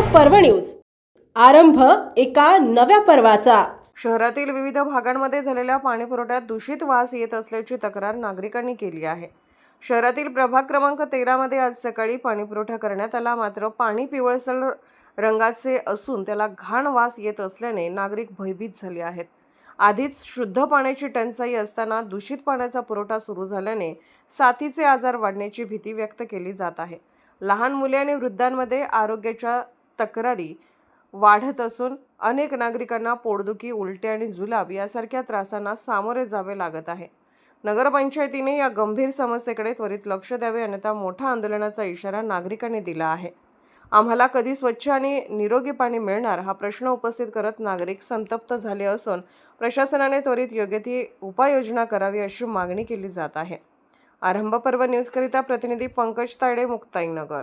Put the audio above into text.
पर्व न्यूज. आरंभ एका नव्या पर्वाचा. शहरातील विविध भागांमध्ये झालेल्या पाणीपुरवठ्यात दूषित वास येत असल्याची तक्रार नागरिकांनी केली आहे. शहरातील प्रभाग क्रमांक तेरामध्ये आज सकाळी पाणीपुरवठा करण्यात आला. मात्र पाणी पिवळसर रंगाचे असून त्याला घाण वास येत असल्याने नागरिक भयभीत झाले आहेत. आधीच शुद्ध पाण्याची टंचाई असताना दूषित पाण्याचा पुरवठा सुरू झाल्याने साथीचे आजार वाढण्याची भीती व्यक्त केली जात आहे. लहान मुले आणि वृद्धांमध्ये आरोग्याच्या तक्रारी वाढत असून अनेक नागरिकांना पोटदुखी उलट्या आणि जुलाब यासारख्या त्रासांना सामोरे जावे लागत आहे. नगरपंचायतीने या गंभीर समस्येकडे त्वरित लक्ष द्यावे अन्यथा मोठ्या आंदोलनाचा इशारा नागरिकांनी दिला आहे. आम्हाला कधी स्वच्छ आणि निरोगी पाणी मिळणार हा प्रश्न उपस्थित करत नागरिक संतप्त झाले असून प्रशासनाने त्वरित योग्य ती उपाययोजना करावी अशी मागणी केली जात आहे. आरंभ पर्व न्यूजकरिता प्रतिनिधी पंकज तायडे मुक्ताईनगर.